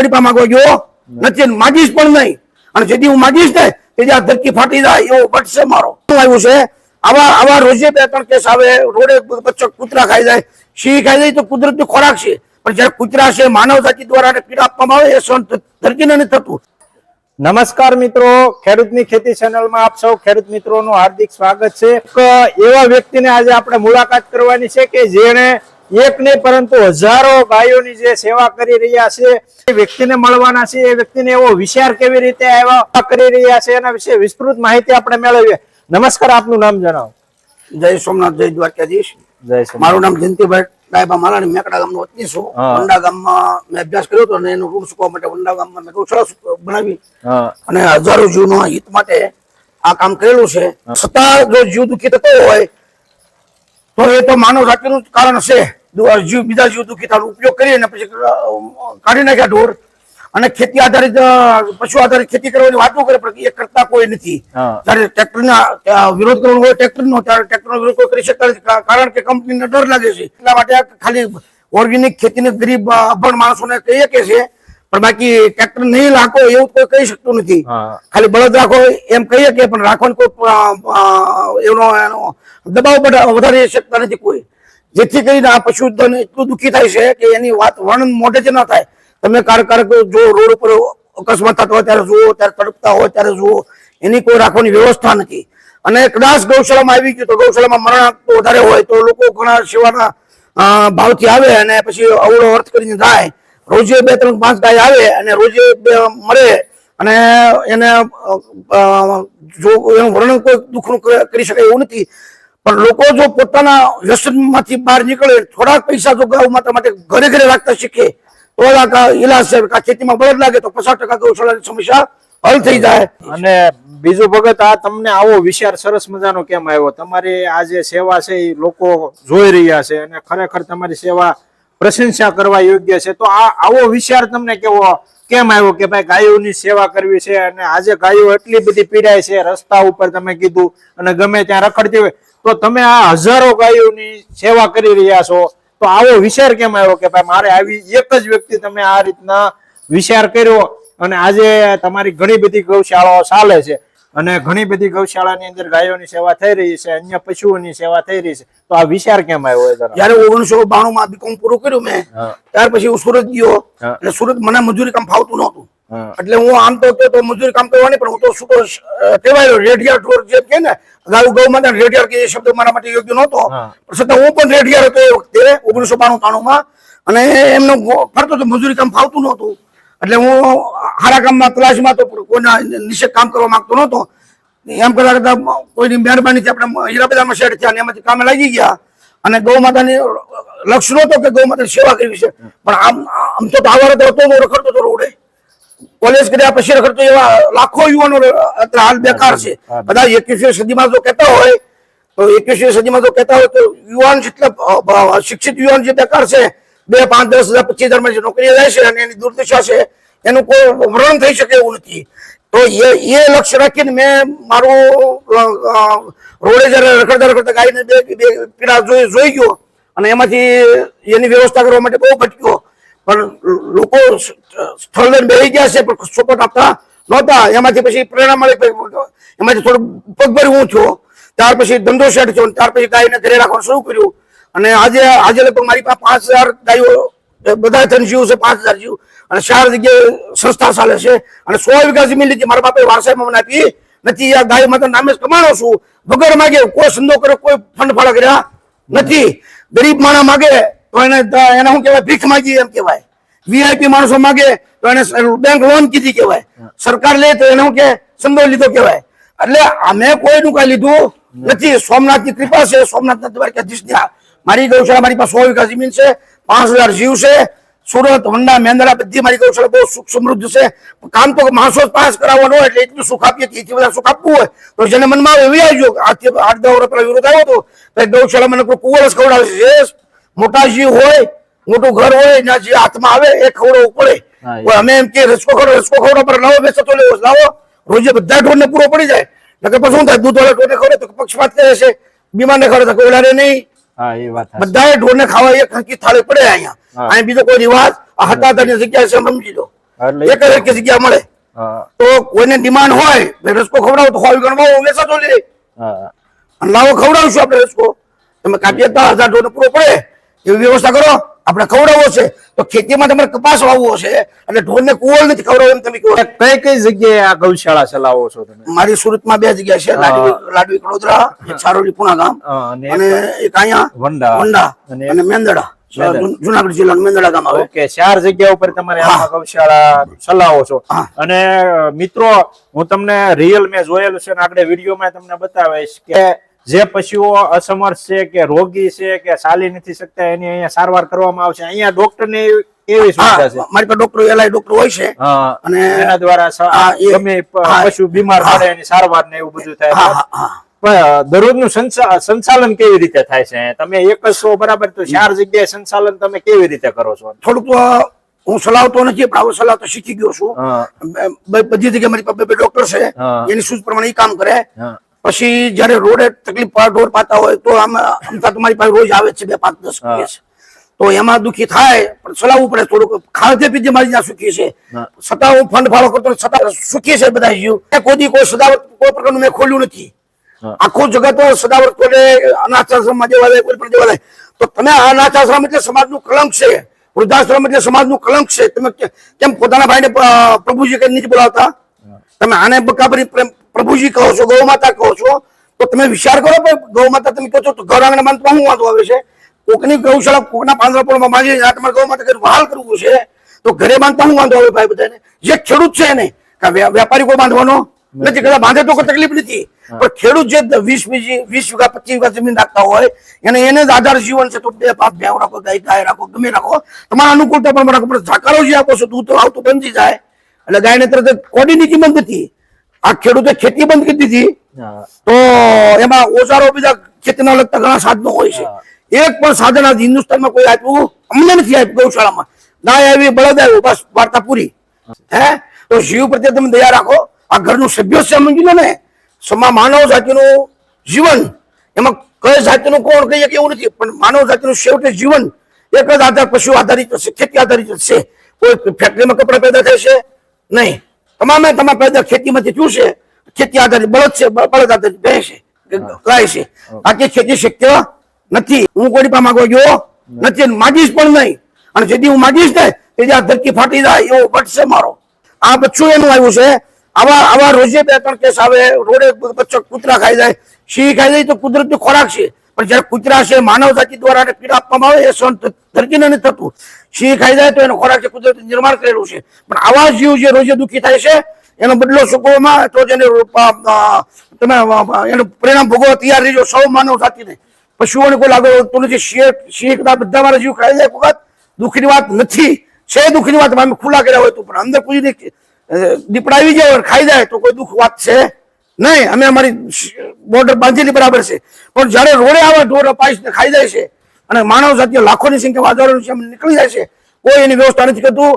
કોઈની માંગો ગયો નથી માગીશ પણ નહીં. અને જેથી હું માગીશ ને તેથી આ ધરતી ફાટી જાય એવો બટશે મારો. આવ્યું છે? આવા આવા રોજે બે ત્રણ કેસ આવે રોડે બચ્ચો કૂતરા ખાઈ જાય. સિંહ ખાઈ જાય તો કુદરતી ખોરાક છે. પણ જયારે કૂતરા છે માનવ જાતિ દ્વારા પીડા આપવામાં આવે એ સહન ધરતીને નથી થતું. નમસ્કાર મિત્રો ખેડૂતની ખેતી ચેનલમાં આપ સૌ ખેડૂત મિત્રોનું હાર્દિક સ્વાગત છે. એવા વ્યક્તિને આજે આપણે મુલાકાત કરવાની છે કે જેણે એક નહીં પરંતુ હજારો ગાયોની જે સેવા કરી રહ્યા છે એ વ્યક્તિને મળવાના છે એ વ્યક્તિને એવો વિચાર કેવી રીતે આવ્યા કરી રહ્યા છે એના વિશે વિસ્તૃત માહિતી આપણે મેળવીએ. નમસ્કાર આપનું નામ જણાવો. જય સોમનાથ જય દ્વારકાધીશ. જય મારું નામ જયંતિભાઈ ડાયબા માલાણી મેકડા ગામનો વતની છું. વંડા ગામમાં મેં અભ્યાસ કર્યો હતો અને એનું રૂમ સુકવા માટે વંડા ગામમાં મેં બનાવી. અને હજારો જીવનો હિત માટે આ કામ કરેલું છે. છતાં જો જીવ દુઃખી થતો હોય તો એ તો માનવ જાતિનું કારણ છે. જીવ બીજા જીવ દુઃખી થાય ઉપયોગ કરી અને પછી કાઢી નાખ્યા ઢોર. અને ખેતી આધારિત પશુ આધારિત ખેતી કરવાની વાતો કરે પણ એ કરતા કોઈ નથી. જ્યારે ટ્રેક્ટરના વિરોધ કરવાનો હોય ટ્રેક્ટરનો ત્યારે ટ્રેક્ટરનો વિરોધ કોઈ કરી શકતા નથી. કારણ કે કંપનીને ડર લાગે છે. એટલા માટે ખાલી ઓર્ગેનિક ખેતીને ગરીબ અભણ માણસોને કહીએ કે છે પણ બાકી ટ્રેક્ટર નહીં રાખો એવું કોઈ કહી શકતું નથી. ખાલી બળદ રાખો એમ કહીએ કે પણ રાખવાનું કોઈ એનો એનો દબાવ વધારી શકતા નથી કોઈ. જેથી કરીને આ પશુધન એટલું દુઃખી થાય છે કે એની વાત વર્ણન મોઢે જ ના થાય. તમે કાર કાર જો રોડ ઉપર અકસ્માત થતો હોય ત્યારે જુઓ, ત્યારે તડપતા હોય ત્યારે જુઓ. એની કોઈ રાખવાની વ્યવસ્થા નથી. અને કદાચ ગૌશાળામાં આવી ગયું તો ગૌશાળામાં મરણ વધારે હોય તો લોકો ઘણા સેવાના ભાવથી આવે અને પછી અવળો અર્થ કરીને જાય. રોજે બે, ત્રણ, પાંચ ગાય આવે અને રોજે બે મળે અને એને જો એનું વર્ણન કોઈ દુઃખનું કરી શકાય એવું નથી. પણ લોકો જો પોતાના વ્યસનમાંથી બહાર નીકળે થોડાક પૈસા જો ગૌ માતા માટે ઘરે ઘરે રાખતા શીખે, તો ઇલાજ ખેતીમાં બળદ લાગે તો પચાસ ટકા ગૌશાળાની સમસ્યા હલ થઈ જાય. અને બીજું ભગત, આ તમને આવો વિચાર સરસ મજાનો કેમ આવ્યો? તમારી આ જે સેવા છે એ લોકો જોઈ રહ્યા છે અને ખરેખર તમારી સેવા પ્રશંસા કરવા યોગ્ય છે. તો આ આવો વિચાર તમને કેવો, કેમ આવ્યો કે ભાઈ ગાયોની સેવા કરવી છે અને આજે ગાયો એટલી બધી પીડાય છે, રસ્તા ઉપર તમે કીધું અને ગમે ત્યાં રખડતી હોય તો તમે આ હજારો ગાયોની સેવા કરી રહ્યા છો તો આવો વિચાર કેમ આવ્યો કે ભાઈ મારે આવી એક જ વ્યક્તિ તમે આ રીતના વિચાર કર્યો અને આજે તમારી ઘણી બધી ગૌશાળાઓ ચાલે છે અને ઘણી બધી ગૌશાળાની અંદર ગાયોની સેવા થઈ રહી છે અન્ય પશુઓની સેવા થઈ રહી છે તો આ વિચાર કેમ આવ્યો જયારે ઓગણીસો બાણું માં બીકોમ પૂરું કર્યું મેં ત્યાર પછી હું સુરત ગયો અને સુરત મને મજૂરી કામ ફાવતું નહોતું. હા. એટલે હું આમ તો તો મજૂરી કામ કરવાની પણ હું તો છૂટો અ, ટેવાયેલો રેડિયાર ઢોર જે કે ને ગાયું ગૌ માતા રેઢિયાર કે એ શબ્દ મારા માટે યોગ્ય નહોતો. પણ છતાં હું પણ રેઢિયાર હતો એ વખતે ઓગણીસો બાણું અને એમનો ફરતો તો મજૂરી કામ ફાવતું નહોતું. એટલે હું હારા કામમાં તલાશમાં તો કોઈના નિષેધ કામ કરવા માંગતો નહોતો. એમ કરતા કરતા કોઈની મહેરબાનીથી આપણે હીરાબેદામાં સેટ થયા અને એમાંથી કામે લાગી ગયા. અને ગૌ માતાની લક્ષ્ય નહોતો કે ગૌ માતાની સેવા કરવી છે. પણ આમ આમ તો હતો તો રખડતો હતો રોડે. કોલેજ કર્યા પછી રખડતો એવા લાખો યુવાનો અત્યારે હાલ બેકાર છે. બધા એકવીસમી સદીમાં જો કહેતા હોય તો એકવીસમી સદીમાં જો કહેતા હોય તો યુવાન જેટલા શિક્ષિત યુવાન જે બેકાર છે બે પાંચ દસ હજાર પચીસ હજારમાં જે નોકરી જાય છે અને એની દુર્દશા છે એનું કોઈ વર્ણન થઈ શકે એવું નથી. તો એ એ લક્ષ્ય રાખીને મેં મારું રોડે જયારે રખડતા રખડતા ગાયને બે બે પીડા જોઈ જોઈ ગયો અને એમાંથી એની વ્યવસ્થા કરવા માટે બહુ ભટક્યો. પણ લોકો સ્થળ બેસી ગયા છે, પણ સપોર્ટ આપતા નહોતા. એમાંથી પછી પ્રેરણા મળી એમાંથી થોડું પગભર હું થયો. ત્યાર પછી ધંધો સેટ થયો. ત્યાર પછી ગાયને ઘરે રાખવાનું શરૂ કર્યું. અને આજે આજે લગભગ મારી પાસે પાંચ હજાર ગાયો બધા ધન જીવ છે, પાંચ હજાર જીવ. અને ચાર જગ્યાએ સંસ્થા ચાલે છે. અને સો વીઘા જમીન લીધી મારા બાપે વારસાઈમાં મને આપી, નથી આ ગાય માતા નામે કમાણો છું. વગર માગે, કોઈ સંદો કર્યો કોઈ ફંડ ફાળા કર્યા નથી. ગરીબ માણસ માગે, તો એને એને શું કહેવાય? ભીખ માગી એમ કહેવાય. વીઆઈપી માણસો માગે તો એને બેંક લોન કીધી કહેવાય. સરકાર લે તો એને કે સંદો લીધો કહેવાય. એટલે અમે કોઈનું કઈ લીધું નથી. સોમનાથની કૃપા છે. સોમનાથના દ્વારકાધીશની મારી ગૌશાળા મારી પાસે સો વીઘા જમીન છે. પાંચ હજાર જીવ છે. સુરત હોન્ડા મેંદરા બધી મારી ગૌશાળા બહુ સુખ સમૃદ્ધ છે. કામ તો માણસો પાસ કરાવવાનો હોય એટલે એટલું સુખ આપીએ. એથી બધા સુખ આપવું હોય તો જેને મનમાં આવે એવી આવજો. આઠ દસ વર્ષ પેલા વિરોધ આવ્યો હતો. ગૌશાળા મને કોઈ કુવરસ ખવડાવે છે. મોટા જીવ હોય મોટું ઘર હોય એના જે હાથમાં આવે એ ખવડાવવું પડે. અમે એમ કે રસકો ખવડો રસકો ખવડો પર લાવો બેસો તો લેવો લાવો. રોજે બધા ઢોરને પૂરો પડી જાય. નકર પછી શું થાય દૂધ વાળા ઢોરને ખવડે તો પક્ષપાત કરે છે. બીમારને ખવડે તો ઓલાને નહીં. વાત ઢોરને ખાવા એક હંકી થાળી પડે અહીંયા. અહીંયા બીજો કોઈ રિવાજ આ હતા તને જગ્યાએ છે સમજી લો એક જ એક જગ્યા મળે. તો કોઈને ડિમાન્ડ હોય રસકો ખવડાવો તો હોય ગણવા વેચાતો લે અને લાવો ખવડાવશું આપણે રસકો. તમે કાપી હતા હજાર ઢોરનો પૂરો પડે. એવી વ્યવસ્થા કરો. આપણે ખવડાવવો છે. તો ખેતીમાં તમારે કપાસ વાવવો છે અને ઢોરને કુવળ નથી ખવડાવવો એમ તમે કહો કઈ કઈ જગ્યાએ આ ગૌશાળા ચલાવો છો તમે? મારી સુરતમાં બે જગ્યા છે. લાડવી લાડવી કડોદરા સારોલી પુણા ગામ અને એક અહીંયા વંડા. વંડા અને મેંદડા. જુનાગઢ જિલ્લાનું મેંદડા ગામ આવે. ઓકે ચાર જગ્યા ઉપર તમારે આ ગૌશાળા ચલાવો છો. અને મિત્રો હું તમને રિયલ મેં જોયેલું છે અને આપણે વિડીયોમાં તમને બતાવીશ કે જે પશુઓ અસમર્થ છે કે રોગી છે કે ચાલી નથી શકતા એની અહીંયા સારવાર કરવામાં આવશે. અહીંયા ડોક્ટર ને એવી સુવિધા છે. મારી પાસે ડોક્ટર એલાય ડોક્ટર હોય છે. અને એના દ્વારા ગમે પશુ બીમાર પડે એની સારવાર ને એવું બધું થાય. દરરોજનું સંચાલન કેવી રીતે થાય છે? તમે એક જ છો બરાબર તો ચાર જગ્યાએ સંચાલન તમે કેવી રીતે કરો છો? થોડુંક હું સલાવતો નથી પણ આવો સલાહ તો શીખી ગયો છું. બધી જગ્યાએ મારી પાસે ડોક્ટર છે. એની સૂઝ પ્રમાણે એ કામ કરે. પછી જયારે રોડે તકલીફ ઢોર પાતા હોય તો આમ અમથા તો પાસે રોજ આવે છે બે પાંચ દસ કેસ. તો એમાં દુખી થાય પણ ચલાવવું પડે થોડુંક. ખાધે પીધે મારી ત્યાં સુખી છે. છતાં હું ફંડ ફાળો કરતો છતાં સુખી છે બધા જીવ. કોઈ કોઈ સદાવત કોઈ પ્રકારનું મેં ખોલ્યું નથી. આખો જગત સદાવત ખોલે અનાથાશ્રમમાં દેવા જાય કોઈ પણ દેવા જાય. તો તમે અનાથાશ્રમ એટલે સમાજનું કલંક છે. વૃદ્ધાશ્રમ એટલે સમાજનું કલંક છે. તમે કેમ પોતાના ભાઈને પ્રભુજી કઈ નથી બોલાવતા? તમે આને બકાબરી પ્રભુજી કહો છો ગૌ માતા કહો છો તો તમે વિચાર કરો ગૌ માતા તમે કહો છો તો ઘર આંગણે બાંધવા શું વાંધો આવે છે? કોકની ગૌશાળા કોકના પાંજરાપોળમાં બાંધી આ ગૌ માતા કરી વહાલ કરવું છે? તો ઘરે બાંધતા શું વાંધો આવે ભાઈ બધાને? જે ખેડૂત છે એને વેપારી કોઈ બાંધવાનો? નથી કદાચ બાંધે તો કોઈ તકલીફ નથી. પણ ખેડૂત જે વીસ વીસ વીસ વીઘા પચીસ વીઘા જમીન રાખતા હોય એને એને જ આધાર જીવન છે તો બે પાંચ ભેવ રાખો ગાય ગાય રાખો ગમે રાખો. તમારા અનુકૂળતા પણ રાખો પણ ઝાકારો જે આપો છો દૂધ તો આવતું બંધી જાય. એટલે ગાયને તરત કોડીની કિંમત નથી આ ખેડૂતે ખેતી બંધ કરી દીધી. તો એમાં ઓજારો બીજા ખેતીના લગતા ઘણા સાધનો હોય છે. એક પણ સાધન આજ હિન્દુસ્તાનમાં કોઈ આપ્યું અમને નથી આપ્યું ગૌશાળામાં. ગાય આવી બળદ આવ્યું બસ વાર્તા પૂરી. હે? તો જીવ પ્રત્યે તમે દયા રાખો. આ ઘરનું સભ્ય છે સમજી લો ને. સમા માનવ જાતિનું જીવન. એમાં કઈ જાતિનું કોણ કહીએ કે એવું નથી પણ માનવ જાતિનું છેવટે જીવન એક જ આધાર પશુ આધારિત છે ખેતી આધારિત છે. કોઈ ફેક્ટરીમાં કપડા પેદા થાય છે નહીં. તમામે તમામ પેદા ખેતીમાંથી ચૂસે ખેતી આધારિત બળદ છે બળદ આધારિત ભેંસ છે ગાય છે. બાકી ખેતી શક્ય નથી. હું કોઈ પણ માંગવા ગયો નથી માગીશ પણ નહીં. અને જેથી હું માગીશ ને તેથી આ ધરતી ફાટી જાય એવો વટ મારો. આ બચ્ચું એનું આવ્યું છે. આવા આવા રોજે બે ત્રણ કેસ આવે રોડે બચ્ચો કૂતરા ખાઈ જાય. સિંહ ખાઈ જાય તો કુદરતી ખોરાક છે. પણ જયારે કૂતરા છે માનવ જાતિ દ્વારા પીડા આપવામાં આવે એ સહન ધરતીને નથી થતું. સિંહ ખાઈ જાય તો એનો ખોરાક છે કુદરતી નિર્માણ કરેલું છે. પણ આવા જીવ જે રોજે દુઃખી થાય છે એનો બદલો ચૂકવવામાં તો જ એને અ, અ, તમે એનું પરિણામ ભોગવવા તૈયાર રહીજો સૌ માનવ જાતિને. પશુઓને કોઈ લાગુ હોતું નથી સિંહ સિંહ કદાચ બધા મારા જીવ ખાઈ જાય વખત દુઃખની વાત નથી. છે દુઃખની વાત અમે ખુલ્લા કર્યા હોય તો પણ અંદર કોઈ દીપડાવી જાય ખાઈ જાય તો કોઈ દુઃખ વાત છે. નહીં, અમે અમારી બોર્ડર બાંધેલી બરાબર છે. પણ જયારે રોડે આવે ઢોર અપાઈશ ને ખાઈ જાય છે અને માનવ જાતિઓ લાખોની સંખ્યામાં હજારોની છે નીકળી જાય છે, કોઈ એની વ્યવસ્થા નથી કરતું.